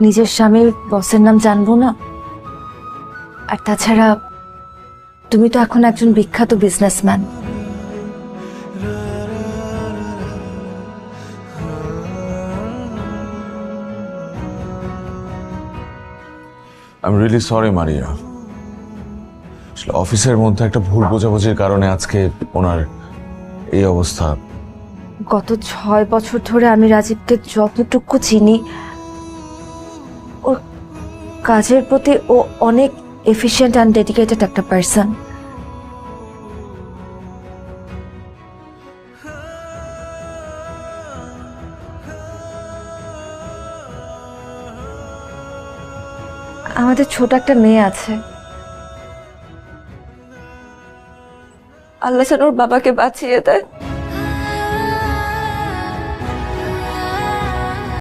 নিজের স্বামীর বসের নাম জানব না? আর তাছাড়া তুমি তো এখন একজন বিখ্যাত businessman I am really sorry Maria আসলে অফিসের মধ্যে একটা ভুল বোঝাবুঝির কারণে আজকে ওনার এই অবস্থা। গত ছয় বছর ধরে আমি রাজীবকে যতটুকু চিনি কাজের প্রতি ও অনেক এফিশিয়েন্ট অ্যান্ড ডেডিকেটেড একটা পার্সন আমাদের ছোট একটা মেয়ে আছে। আল্লাহ ওর বাবাকে বাঁচিয়ে দেয়।